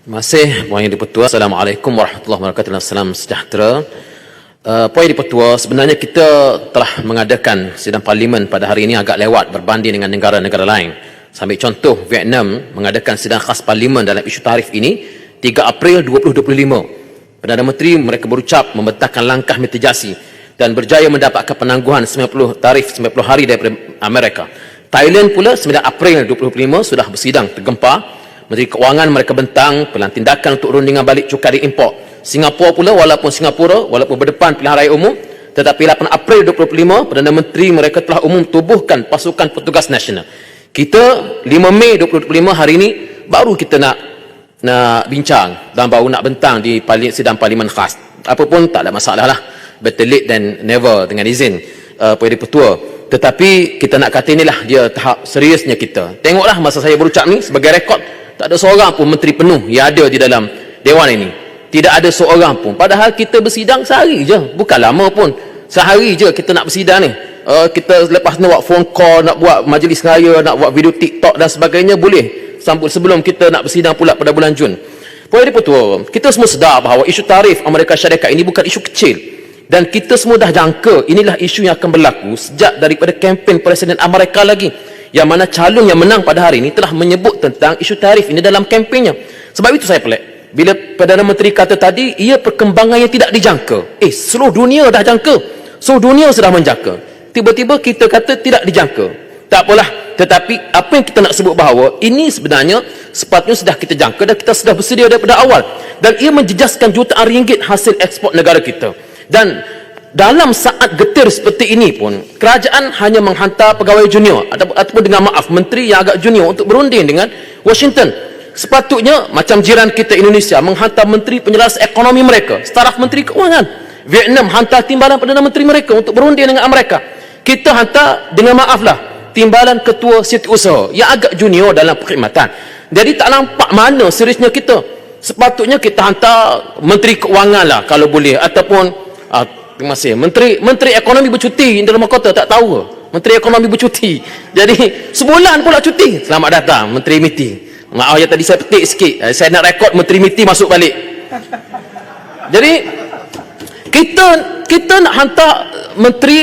Terima kasih Puan Yang Dipertua. Assalamualaikum warahmatullahi wabarakatuh salam sejahtera. Uh, Puan Yang Dipertua, sebenarnya kita telah mengadakan sidang parlimen pada hari ini agak lewat berbanding dengan negara-negara lain. Sambil contoh, Vietnam mengadakan sidang khas parlimen dalam isu tarif ini 3 April 2025. Perdana Menteri mereka berucap membentangkan langkah mitigasi dan berjaya mendapatkan penangguhan 90 tarif 90 hari daripada Amerika. Thailand pula 9 April 2025 sudah bersidang tergempar Menteri Keuangan mereka bentang pelan tindakan untuk rundingan balik cukai import. Singapura pula walaupun Singapura walaupun berdepan pilihan raya umum tetapi 8 April 2025 Perdana Menteri mereka telah umum tubuhkan pasukan petugas nasional. Kita 5 Mei 2025 hari ini baru kita nak nak bincang dan baru nak bentang di sidang parlimen khas. Apapun tak ada masalah lah. Better late than never dengan izin uh, Puan Petua. Tetapi kita nak kata inilah dia tahap seriusnya kita. Tengoklah masa saya berucap ni sebagai rekod tak ada seorang pun menteri penuh yang ada di dalam dewan ini. Tidak ada seorang pun. Padahal kita bersidang sehari je. Bukan lama pun. Sehari je kita nak bersidang ni. Uh, kita lepas nak buat phone call, nak buat majlis raya, nak buat video TikTok dan sebagainya boleh. Sambut sebelum kita nak bersidang pula pada bulan Jun. Puan Yang Petua, kita semua sedar bahawa isu tarif Amerika Syarikat ini bukan isu kecil. Dan kita semua dah jangka inilah isu yang akan berlaku sejak daripada kempen Presiden Amerika lagi yang mana calon yang menang pada hari ini telah menyebut tentang isu tarif ini dalam kempennya. Sebab itu saya pelik. Bila Perdana Menteri kata tadi, ia perkembangan yang tidak dijangka. Eh, seluruh dunia dah jangka. Seluruh dunia sudah menjangka. Tiba-tiba kita kata tidak dijangka. Tak apalah. Tetapi apa yang kita nak sebut bahawa ini sebenarnya sepatutnya sudah kita jangka dan kita sudah bersedia daripada awal. Dan ia menjejaskan jutaan ringgit hasil ekspor negara kita. Dan dalam saat getir seperti ini pun kerajaan hanya menghantar pegawai junior ataupun dengan maaf menteri yang agak junior untuk berunding dengan Washington. Sepatutnya macam jiran kita Indonesia menghantar menteri penjelas ekonomi mereka staraf menteri keuangan Vietnam hantar timbalan Perdana Menteri mereka untuk berunding dengan Amerika. Kita hantar dengan maaf lah timbalan ketua setiausaha yang agak junior dalam perkhidmatan. Jadi tak nampak mana seriusnya kita. Sepatutnya kita hantar menteri keuangan lah kalau boleh. Ataupun uh, Terima kasih. Menteri Menteri Ekonomi bercuti di dalam kota tak tahu? Menteri Ekonomi bercuti. Jadi sebulan pula cuti. Selamat datang Menteri Miti. Maaf ya tadi saya petik sikit. Eh, saya nak rekod Menteri Miti masuk balik. Jadi kita kita nak hantar menteri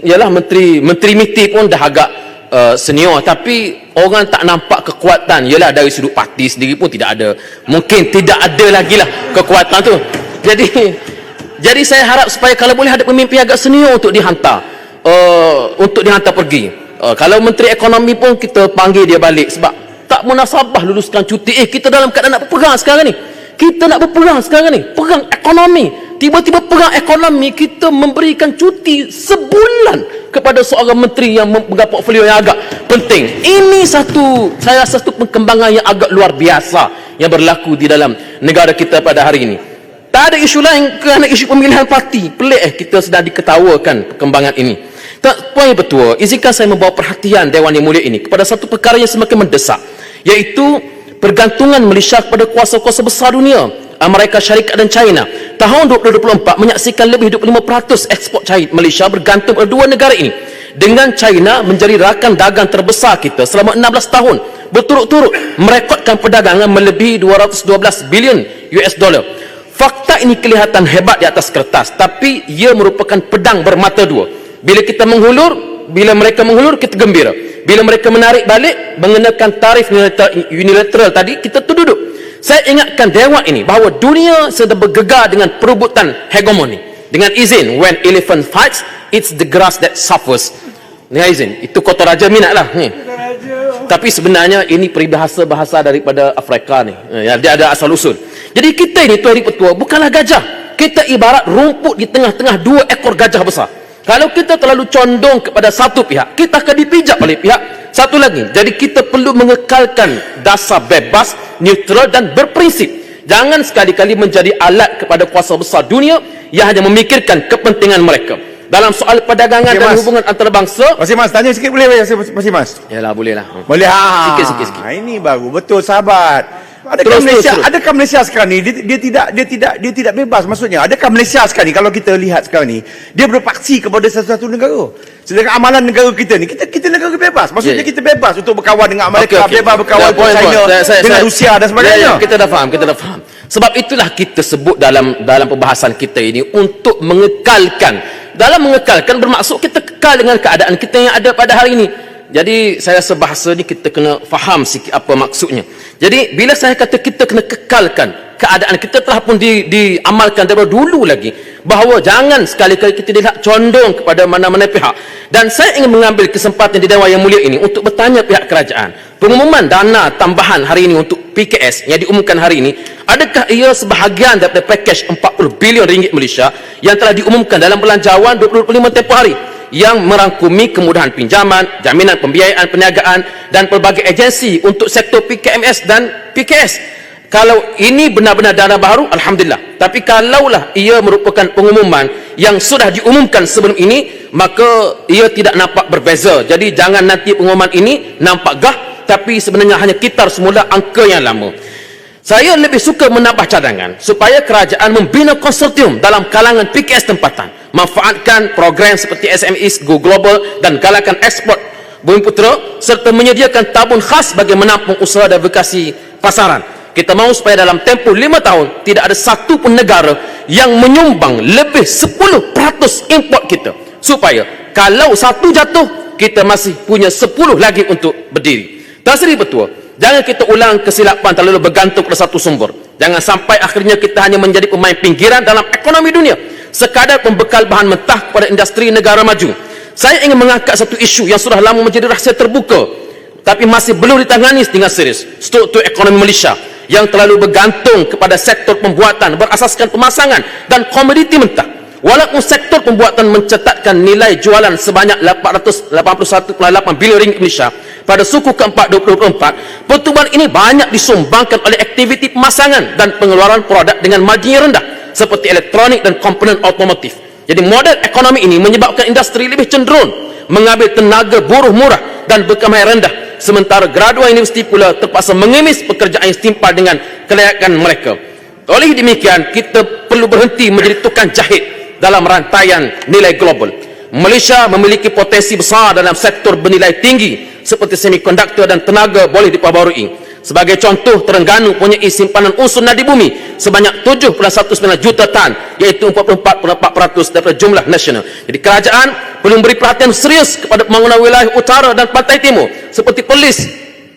ialah menteri menteri Miti pun dah agak uh, senior tapi orang tak nampak kekuatan ialah dari sudut parti sendiri pun tidak ada mungkin tidak ada lagi lah kekuatan tu jadi jadi saya harap supaya kalau boleh ada pemimpin agak senior untuk dihantar. Uh, untuk dihantar pergi. Uh, kalau Menteri Ekonomi pun kita panggil dia balik. Sebab tak munasabah luluskan cuti. Eh kita dalam keadaan nak berperang sekarang ni. Kita nak berperang sekarang ni. Perang ekonomi. Tiba-tiba perang ekonomi kita memberikan cuti sebulan kepada seorang menteri yang memegang portfolio yang agak penting. Ini satu, saya rasa satu perkembangan yang agak luar biasa yang berlaku di dalam negara kita pada hari ini. Tak ada isu lain kerana isu pemilihan parti. Pelik eh kita sedang diketawakan perkembangan ini. Tak, Puan Yang izinkan saya membawa perhatian Dewan Yang Mulia ini kepada satu perkara yang semakin mendesak. Iaitu pergantungan Malaysia kepada kuasa-kuasa besar dunia. Amerika Syarikat dan China. Tahun 2024 menyaksikan lebih 25% ekspor China Malaysia bergantung pada dua negara ini. Dengan China menjadi rakan dagang terbesar kita selama 16 tahun. Berturut-turut merekodkan perdagangan melebihi 212 bilion US dollar. Ini kelihatan hebat di atas kertas, tapi ia merupakan pedang bermata dua. Bila kita menghulur, bila mereka menghulur, kita gembira. Bila mereka menarik balik, mengenakan tarif unilateral tadi, kita tu duduk. Saya ingatkan dewan ini bahawa dunia sedang bergegar dengan perebutan hegemoni. Dengan izin, when elephant fights, it's the grass that suffers. Dengan izin, itu kota raja minat lah. Ni. Tapi sebenarnya ini peribahasa bahasa daripada Afrika ni. Ya, dia ada asal usul. Jadi kita ini tuan petua bukanlah gajah. Kita ibarat rumput di tengah-tengah dua ekor gajah besar. Kalau kita terlalu condong kepada satu pihak, kita akan dipijak oleh pihak satu lagi. Jadi kita perlu mengekalkan dasar bebas, neutral dan berprinsip. Jangan sekali-kali menjadi alat kepada kuasa besar dunia yang hanya memikirkan kepentingan mereka. Dalam soal perdagangan okay, dan mas. hubungan antarabangsa. Masih Mas, tanya sikit boleh Masih Mas? Yalah, boleh lah. Boleh. Ha. Sikit, sikit, sikit. Ini baru. Betul, sahabat. Adakah Terus, Malaysia terus. adakah Malaysia sekarang ni dia, dia tidak dia tidak dia tidak bebas maksudnya adakah Malaysia sekarang ni kalau kita lihat sekarang ni dia berpaksi kepada satu-satu negara sedangkan amalan negara kita ni kita kita negara bebas maksudnya Ya. kita bebas untuk berkawan dengan Amerika Okey, okey. bebas berkawan dengan China. Saya- saya- dengan saya- Rusia dan sebagainya Ya, ya, kita dah faham, kita dah faham. Sebab itulah kita sebut dalam dalam perbahasan kita ini untuk mengekalkan. Dalam mengekalkan bermaksud kita kekal dengan keadaan kita yang ada pada hari ini. Jadi saya rasa bahasa ni kita kena faham sikit apa maksudnya. Jadi bila saya kata kita kena kekalkan keadaan kita telah pun di, diamalkan daripada dulu lagi. Bahawa jangan sekali-kali kita dilihat condong kepada mana-mana pihak. Dan saya ingin mengambil kesempatan di Dewan Yang Mulia ini untuk bertanya pihak kerajaan. Pengumuman dana tambahan hari ini untuk PKS yang diumumkan hari ini adakah ia sebahagian daripada pakej 40 bilion ringgit Malaysia yang telah diumumkan dalam belanjawan 2025 tempoh hari yang merangkumi kemudahan pinjaman, jaminan pembiayaan perniagaan dan pelbagai agensi untuk sektor PKMS dan PKS kalau ini benar-benar dana baru alhamdulillah. Tapi kalaulah ia merupakan pengumuman yang sudah diumumkan sebelum ini maka ia tidak nampak berbeza. Jadi jangan nanti pengumuman ini nampak gah tapi sebenarnya hanya kitar semula angka yang lama. Saya lebih suka menambah cadangan supaya kerajaan membina konsortium dalam kalangan PKS tempatan. Manfaatkan program seperti SMEs Go Global dan galakan ekspor Bumi Putera serta menyediakan tabung khas bagi menampung usaha diversifikasi pasaran kita mahu supaya dalam tempoh lima tahun tidak ada satu pun negara yang menyumbang lebih 10% import kita. Supaya kalau satu jatuh kita masih punya 10 lagi untuk berdiri. Tuan Sri Betua jangan kita ulang kesilapan terlalu bergantung pada satu sumber. Jangan sampai akhirnya kita hanya menjadi pemain pinggiran dalam ekonomi dunia. Sekadar pembekal bahan mentah kepada industri negara maju. Saya ingin mengangkat satu isu yang sudah lama menjadi rahsia terbuka tapi masih belum ditangani dengan serius. Struktur ekonomi Malaysia yang terlalu bergantung kepada sektor pembuatan berasaskan pemasangan dan komoditi mentah. Walaupun sektor pembuatan mencatatkan nilai jualan sebanyak 881.8 bilion ringgit Malaysia pada suku keempat 2024 pertumbuhan ini banyak disumbangkan oleh aktiviti pemasangan dan pengeluaran produk dengan margin rendah seperti elektronik dan komponen otomotif. Jadi model ekonomi ini menyebabkan industri lebih cenderung mengambil tenaga buruh murah dan berkemahiran rendah sementara graduan universiti pula terpaksa mengemis pekerjaan yang setimpal dengan kelayakan mereka. Oleh demikian kita perlu berhenti menjadi tukang jahit dalam rantaian nilai global. Malaysia memiliki potensi besar dalam sektor bernilai tinggi seperti semikonduktor dan tenaga boleh diperbarui sebagai contoh Terengganu punya simpanan unsur nadi bumi sebanyak 7.19 juta tan iaitu 44.4% daripada jumlah nasional. Jadi kerajaan perlu memberi perhatian serius kepada pembangunan wilayah utara dan pantai timur seperti Perlis,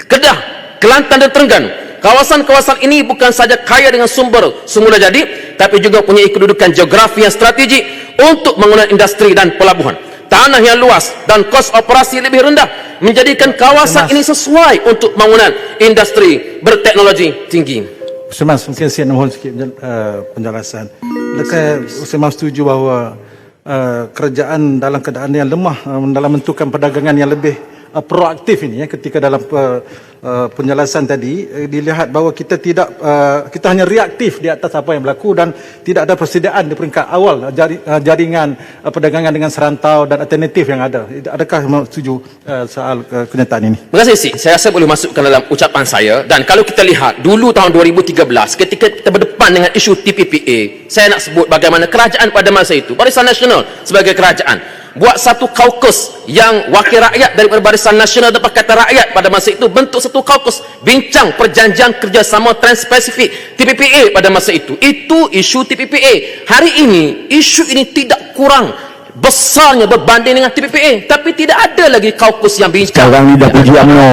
Kedah, Kelantan dan Terengganu. Kawasan-kawasan ini bukan saja kaya dengan sumber semula jadi tapi juga punya kedudukan geografi yang strategik untuk pembangunan industri dan pelabuhan. Tanah yang luas dan kos operasi lebih rendah menjadikan kawasan ini sesuai untuk pembangunan industri berteknologi tinggi. Ustaz Mas, mungkin saya mohon sikit uh, penjelasan. Adakah Ustaz Mas setuju bahawa uh, kerajaan dalam keadaan yang lemah uh, dalam menentukan perdagangan yang lebih uh, proaktif ini ya ketika dalam uh, uh, penjelasan tadi uh, dilihat bahawa kita tidak uh, kita hanya reaktif di atas apa yang berlaku dan tidak ada persediaan di peringkat awal uh, jari, uh, jaringan uh, perdagangan dengan serantau dan alternatif yang ada. Adakah setuju uh, soal uh, kenyataan ini? Terima kasih Sik. Saya rasa boleh masukkan dalam ucapan saya dan kalau kita lihat dulu tahun 2013 ketika kita berdepan dengan isu TPPA saya nak sebut bagaimana kerajaan pada masa itu Barisan Nasional sebagai kerajaan buat satu kaukus yang wakil rakyat daripada Barisan Nasional dan Pakatan Rakyat pada masa itu bentuk satu kaukus bincang perjanjian kerjasama Trans-Pasifik TPPA pada masa itu. Itu isu TPPA hari ini isu ini tidak kurang besarnya berbanding dengan TPPA tapi tidak ada lagi kaukus yang bincang. Sekarang ni dah puji UMNO.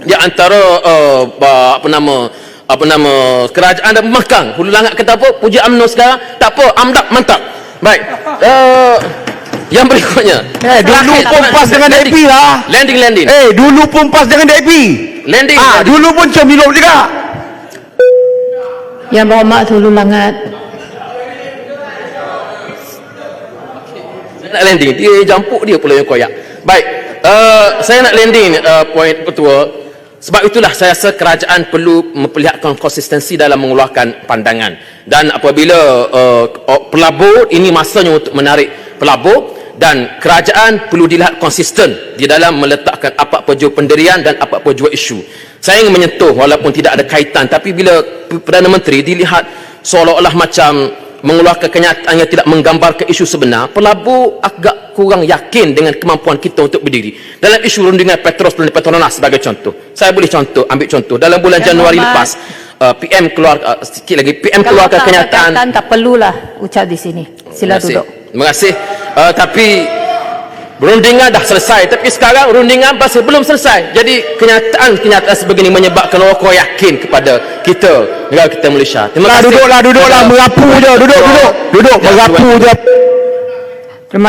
di antara uh, apa nama apa nama kerajaan dan pemahkang hulu langat kata apa? Puji UMNO sekarang. Tak apa amdak mantap. Baik. Uh, yang berikutnya Eh, dulu pun pas dengan. DAP lah. landing landing Eh, dulu pun pas dengan DAP. landing, Ah, dulu pun cemilop juga. Yang berhormat Hulu Langat. Saya nak landing dia jampuk dia pula yang koyak baik uh, saya nak landing uh, poin ketua sebab itulah saya rasa kerajaan perlu memperlihatkan konsistensi dalam mengeluarkan pandangan dan apabila uh, pelabur ini masanya untuk menarik pelabur dan kerajaan perlu dilihat konsisten di dalam meletakkan apa-apa jua pendirian dan apa-apa jua isu. Saya ingin menyentuh walaupun tidak ada kaitan tapi bila Perdana Menteri dilihat seolah-olah macam mengeluarkan kenyataan yang tidak menggambarkan isu sebenar, pelabur agak kurang yakin dengan kemampuan kita untuk berdiri. Dalam isu rundingan Petros dan Petronas sebagai contoh. Saya boleh contoh, ambil contoh. Dalam bulan Januari lepas, uh, PM keluar uh, sikit lagi PM Kalau keluarkan tak kenyataan tak perlulah ucap di sini. Sila Terima duduk. Terima kasih. Uh, tapi rundingan dah selesai. Tapi sekarang rundingan masih belum selesai. Jadi kenyataan-kenyataan sebegini menyebabkan orang kurang yakin kepada kita. Negara kita Malaysia. Terima Lah kasih. duduklah duduklah. Merapu je. Duduk duduk. duduk. Ya, merapu je. Terima kasih.